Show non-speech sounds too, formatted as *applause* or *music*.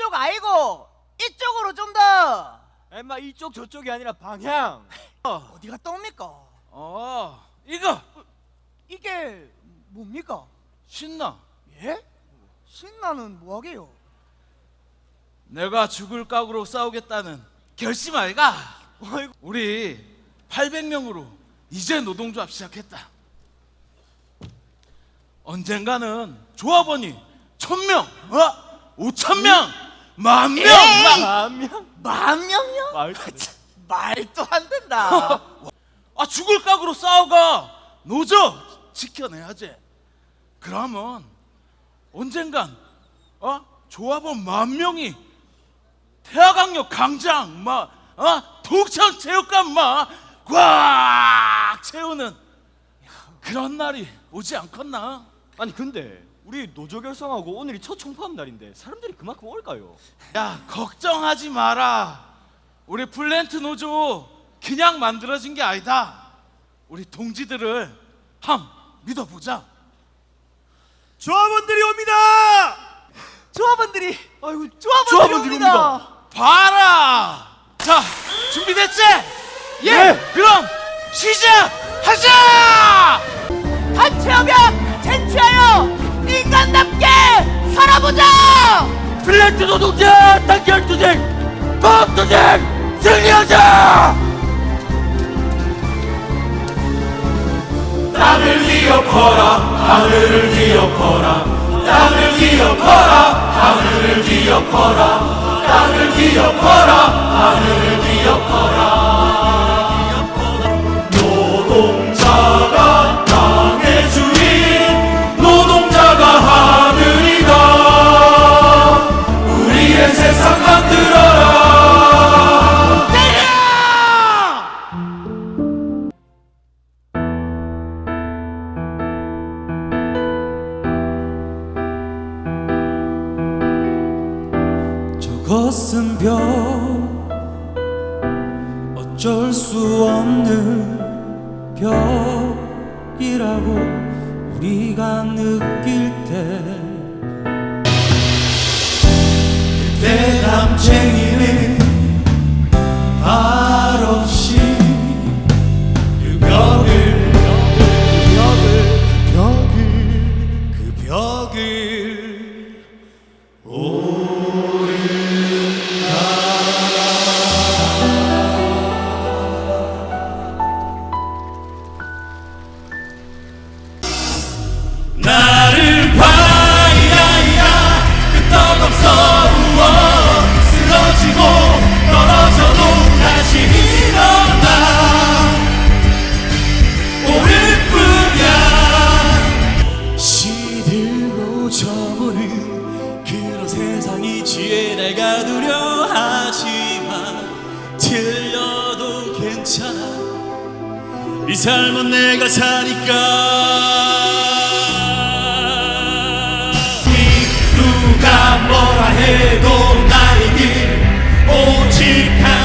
아니고 이쪽으로 좀 더. 엠마 이쪽 저쪽이 아니라 방향. *laughs* 어디가 떱니까? 어 이거 이게 뭡니까? 신나 예? 신나는 뭐하게요? 내가 죽을 각오로 싸우겠다는 결심 아이가 어이구. 우리 800명으로 이제 노동조합 시작했다 언젠가는 조합원이 1000명 어? 5000명 만 명 에이! 반면 만 명요? 말도 말도 안 된다. *laughs* 아 죽을 각오로 싸워가 노조 지켜내야지 그러면 언젠간 어 조합원 만 명이 태화강력 강장 막 어? 동천 체육관 막꽉 채우는 그런 날이 오지 않겠나 아니 근데 우리 노조 결성하고 오늘이 첫 총파업 날인데 사람들이 그만큼 올까요? 야 걱정하지 마라 우리 플랜트 노조 그냥 만들어진 게 아니다 우리 동지들을 함 믿어보자 조합원들이 옵니다. 조합원들이 아이고 조합원들이, 조합원들이 옵니다. 옵니다. 봐라 자 준비됐지? 예. 그럼 시작하자 한체협약 쟁취하여 인간답게 살아보자. 플랜트 노동자 단결 투쟁 법 투쟁 승리하자 땅을 기업하라 하늘을 기업하라 땅을 기업하라 하늘을 기업하라 땅을 기업하라 하늘을 기업하라 저것은 벽 어쩔 수 없는 벽이라고 우리가 느낄 때 그때 담쟁이는 말 없이 그 벽을 그 벽을 그 벽을 틀려도 괜찮아. 이 삶은 내가 사니까. 누가 뭐라 해도 나의 길 오직 내